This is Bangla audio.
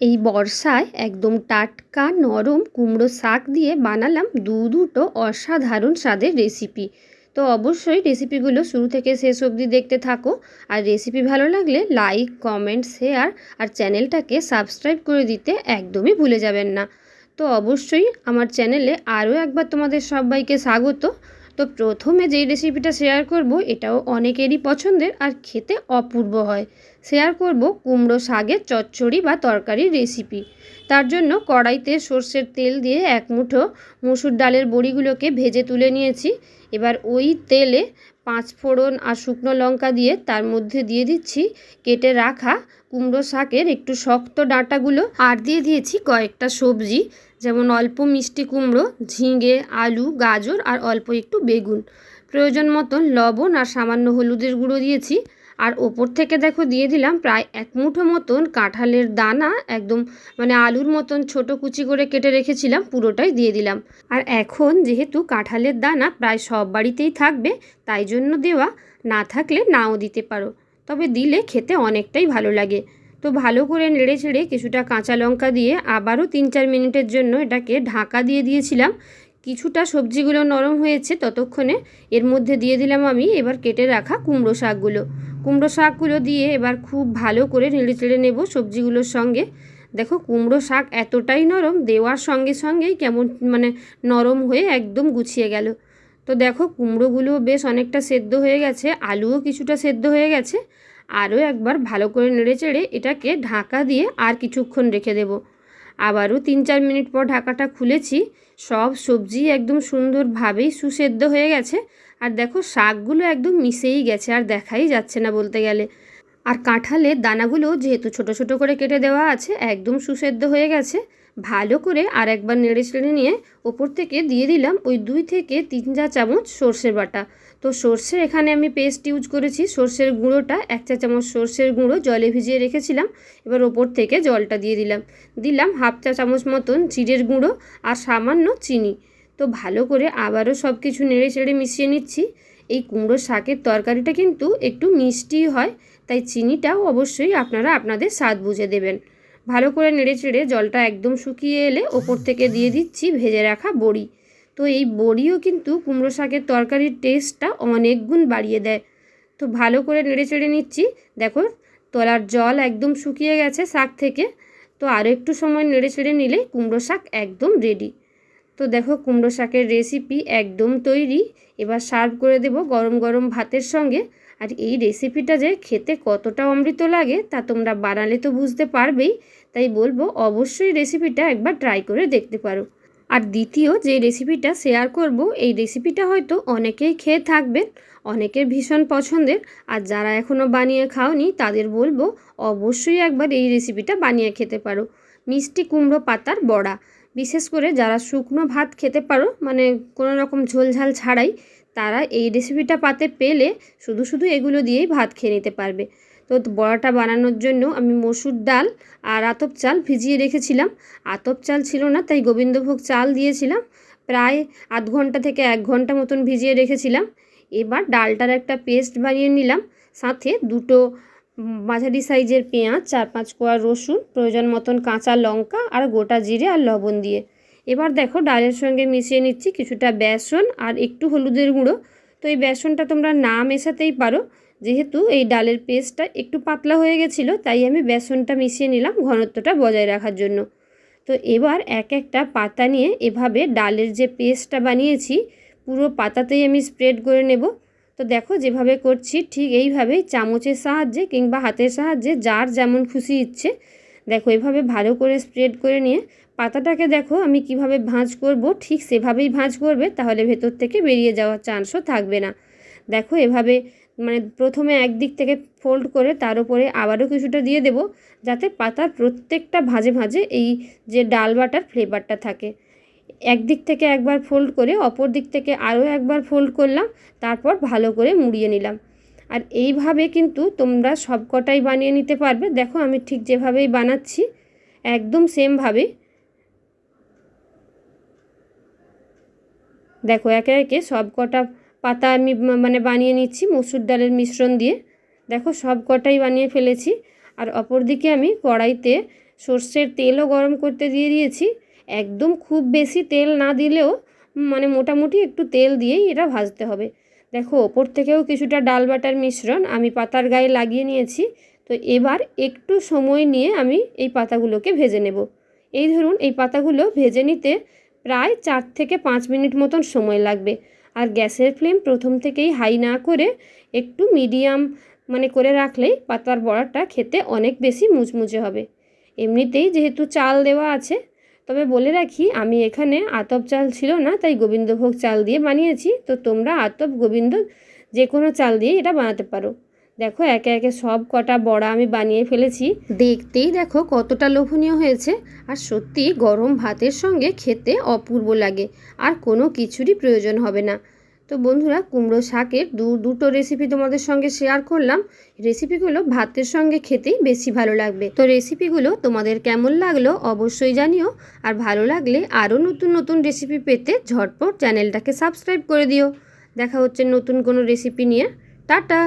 এই বর্ষায় একদম টাটকা নরম কুমড়ো শাক দিয়ে বানালাম দু দুটো অসাধারণ স্বাদের রেসিপি। তো অবশ্যই রেসিপিগুলো শুরু থেকে শেষ অবধি দেখতে থাকো। আর রেসিপি ভালো লাগলে লাইক, কমেন্ট, শেয়ার আর চ্যানেলটাকে সাবস্ক্রাইব করে দিতে একদমই ভুলে যাবেন না। তো অবশ্যই আমার চ্যানেলে আরও একবার তোমাদের সবাইকে স্বাগত। তো প্রথমে যেই রেসিপিটা শেয়ার করব, এটাও অনেকেরই পছন্দের আর খেতে অপূর্ব হয়। শেয়ার করব কুমড়ো শাকের চচ্চড়ি বা তরকারির রেসিপি তার জন্য কড়াইতে সর্ষের তেল দিয়ে এক মুঠো মুসুর ডালের বড়িগুলোকে ভেজে তুলে নিয়েছি। এবার ওই তেলে পাঁচ ফোড়ন আর শুকনো লঙ্কা দিয়ে তার মধ্যে দিয়ে দিচ্ছি কেটে রাখা কুমড়ো শাকের একটু শক্ত ডাঁটাগুলো আর দিয়ে দিয়েছি কয়েকটা সবজি, যেমন অল্প মিষ্টি কুমড়ো, ঝিঙে, আলু, গাজর আর অল্প একটু বেগুন। প্রয়োজন মতন লবণ আর সামান্য হলুদের গুঁড়ো দিয়েছি। আর ওপর থেকে দেখো দিয়ে দিলাম প্রায় এক মুঠো মতন কাঁঠালের দানা, একদম মানে আলুর মতন ছোট কুচি করে কেটে রেখেছিলাম, পুরোটাই দিয়ে দিলাম। আর এখন যেহেতু কাঁঠালের দানা প্রায় সব বাড়িতেই থাকবে, তাই জন্য দেওয়া না থাকলে নাও দিতে পারো। তবে দিলে খেতে অনেকটাই ভালো লাগে। তো ভালো করে নেড়ে ছেড়ে কিছুটা কাঁচা লঙ্কা দিয়ে আবারও তিন চার মিনিটের জন্য এটাকে ঢাকা দিয়ে দিয়েছিলাম। কিছুটা সবজিগুলো নরম হয়েছে ততক্ষণে। এর মধ্যে দিয়ে দিলাম আমি এবার কেটে রাখা কুমড়ো শাকগুলো। কুমড়ো শাকগুলো দিয়ে এবার খুব ভালো করে নেড়ে চেড়ে নেব সবজিগুলোর সঙ্গে। দেখো, কুমড়ো শাক এতটাই নরম, দেওয়ার সঙ্গে সঙ্গেই কেমন মানে নরম হয়ে একদম গুছিয়ে গেল। তো দেখো, কুমড়োগুলো বেশ অনেকটা সেদ্ধ হয়ে গেছে, আলুও কিছুটা সেদ্ধ হয়ে গেছে। আরও একবার ভালো করে নেড়ে চেড়ে এটাকে ঢাকা দিয়ে আর কিছুক্ষণ রেখে দেব। আবারও তিন চার মিনিট পর ঢাকাটা খুলেছি। সব সবজি একদম সুন্দরভাবেই সুসেদ্ধ হয়ে গেছে। আর দেখো, শাকগুলো একদম মিশেই গেছে, আর দেখাই যাচ্ছে না বলতে গেলে। আর কাঁঠালের দানাগুলো যেহেতু ছোট ছোট করে কেটে দেওয়া আছে, একদম সুসেদ্ধ হয়ে গেছে। ভালো করে আর একবার নেড়ে চেড়ে নিয়ে ওপর থেকে দিয়ে দিলাম ওই দুই থেকে তিন চা চামচ সর্ষের বাটা। তো সর্ষের এখানে আমি পেস্ট ইউজ করেছি, সর্ষের গুঁড়োটা এক চা চামচ সর্ষের গুঁড়ো জলে ভিজিয়ে রেখেছিলাম, এবার ওপর থেকে জলটা দিয়ে দিলাম। দিলাম হাফ চা চামচ মতন চিড়ের গুঁড়ো আর সামান্য চিনি। তো ভালো করে আবারও সব কিছু নেড়ে চেড়ে মিশিয়ে নিচ্ছি। এই কুমড়ো শাকের তরকারিটা কিন্তু একটু মিষ্টি হয়, তাই চিনিটাও অবশ্যই আপনারা আপনাদের স্বাদ বুঝে দেবেন। ভালো করে নেড়ে চেড়ে জলটা একদম শুকিয়ে এলে ওপর থেকে দিয়ে দিচ্ছি ভেজে রাখা বড়ি। তো এই বড়িও কিন্তু কুমড়ো শাকের তরকারির টেস্টটা অনেক গুণ বাড়িয়ে দেয়। তো ভালো করে নেড়ে চেড়ে নিচ্ছি। দেখো, তলার জল একদম শুকিয়ে গেছে শাক থেকে। তো আরও একটু সময় নেড়ে চেড়ে নিলে কুমড়ো শাক একদম রেডি তো দেখো কুমড়ো শাকের রেসিপি একদম তৈরি। এবার সার্ভ করে দেব গরম গরম ভাতের সঙ্গে। আর এই রেসিপিটা যে খেতে কতটা অমৃত লাগে তা তোমরা বানালে তো বুঝতে পারবেই। তাই বলব অবশ্যই রেসিপিটা একবার ট্রাই করে দেখতে পারো। আর দ্বিতীয় যে রেসিপিটা শেয়ার করব, এই রেসিপিটা হয়তো অনেকেই খেয়ে থাকবেন অনেকের ভীষণ পছন্দের। আর যারা এখনও বানিয়ে খাওনি, তাদের বলব অবশ্যই একবার এই রেসিপিটা বানিয়ে খেতে পারো। মিষ্টি কুমড়ো পাতার বড়া। বিশেষ করে যারা শুকনো ভাত খেতে পারো মানে কোনো রকম ঝোলঝাল ছাড়াই, তারা এই রেসিপিটা পাতে পেলে শুধু শুধু এগুলো দিয়েই ভাত খেয়ে নিতে পারবে। তো বড়াটা বানানোর জন্য আমি মসুর ডাল আর আতপ চাল ভিজিয়ে রেখেছিলাম। আতপ চাল ছিল না, তাই গোবিন্দভোগ চাল দিয়েছিলাম। প্রায় আধ ঘণ্টা থেকে এক ঘণ্টা মতন ভিজিয়ে রেখেছিলাম। এবার ডালটার একটা পেস্ট বানিয়ে নিলাম। সাথে দুটো মাঝারি সাইজের পেঁয়াজ, চার পাঁচ কোয়া রসুন, প্রয়োজন মতন কাঁচা লঙ্কা আর গোটা জিরে আর লবণ দিয়ে। এবার দেখো ডালের সঙ্গে মিশিয়ে নিচ্ছি কিছুটা বেসন আর একটু হলুদের গুঁড়ো। তো এই বেসনটা তোমরা না মেশাতেই পারো। যেহেতু এই ডালের পেস্টটা একটু পাতলা হয়ে গেছিল, তাই আমি বেসনটা মিশিয়ে নিলাম ঘনত্বটা বজায় রাখার জন্য। তো এবার এক একটা পাতা নিয়ে এভাবে ডালের যে পেস্টটা বানিয়েছি, পুরো পাতাতেই আমি স্প্রেড করে নেব। তো দেখো যেভাবে করছি, ঠিক এইভাবেই চামচের সাহায্যে কিংবা হাতের সাহায্যে যার যেমন খুশি ইচ্ছে, দেখো এভাবে ভালো করে স্প্রেড করে নিয়ে পাতাটাকে দেখো আমি কীভাবে ভাঁজ করব, ঠিক সেভাবেই ভাঁজ করবে, তাহলে ভেতর থেকে বেরিয়ে যাওয়ার চান্সও থাকবে না। দেখো এভাবে মানে প্রথমে একদিক থেকে ফোল্ড করে তার উপরে আবারও কিছুটা দিয়ে দেব, যাতে পাতার প্রত্যেকটা ভাঁজে ভাঁজে এই যে ডাল বাটার ফ্লেভারটা থাকে। একদিক থেকে একবার ফোল্ড করে অপর দিক থেকে আরও একবার ফোল্ড করলাম, তারপর ভালো করে মুড়িয়ে নিলাম। আর এইভাবে কিন্তু তোমরা সব কটাই বানিয়ে নিতে পারবে। দেখো আমি ঠিক যেভাবেই বানাচ্ছি, একদম সেমভাবে দেখো একে একে সব কটা পাতা আমি মানে বানিয়ে নিচ্ছি মসুর ডালের মিশ্রণ দিয়ে। দেখো সব কটাই বানিয়ে ফেলেছি। আর অপর দিকে আমি কড়াইতে সর্ষের তেলও গরম করতে দিয়ে দিয়েছি। একদম খুব বেশি তেল না দিলেও মানে মোটামুটি একটু তেল দিয়েই এটা ভাজতে হবে। দেখো, ওপর থেকেও কিছুটা ডাল বাটার মিশ্রণ আমি পাতার গায়ে লাগিয়ে নিয়েছি। তো এবার একটু সময় নিয়ে আমি এই পাতাগুলোকে ভেজে নেব। এই ধরুন, এই পাতাগুলো ভেজে নিতে প্রায় চার থেকে পাঁচ মিনিট মতন সময় লাগবে। আর গ্যাসের ফ্লেম প্রথম থেকেই হাই না করে একটু মিডিয়াম মানে করে রাখলেই পাতার বড়াটা খেতে অনেক বেশি মুচমুচে হবে। এমনিতেই যেহেতু চাল দেওয়া আছে তবে বলে রাখি, আমি এখানে আতপ চাল ছিল না, তাই গোবিন্দভোগ চাল দিয়ে বানিয়েছি। তো তোমরা আতপ, গোবিন্দ যে কোনো চাল দিয়ে এটা বানাতে পারো। দেখো, একে একে সব কটা বড়া আমি বানিয়ে ফেলেছি। দেখতেই দেখো, কতটা লোভনীয় হয়েছে। আর সত্যি গরম ভাতের সঙ্গে খেতে অপূর্ব লাগে। আর কোনো কিছুরই প্রয়োজন হবে না। তো বন্ধুরা, কুমড়ো শাকের দু, দুটো রেসিপি তোমাদের সঙ্গে শেয়ার করলাম। রেসিপিগুলো ভাতের সঙ্গে খেতেই বেশি ভালো লাগবে। তো রেসিপিগুলো তোমাদের কেমন লাগল অবশ্যই জানিও। আর ভালো লাগলে আরও নতুন নতুন রেসিপি পেতে ঝটপট চ্যানেলটাকে সাবস্ক্রাইব করে দিও। দেখা হচ্ছে নতুন কোনো রেসিপি নিয়ে। টাটা!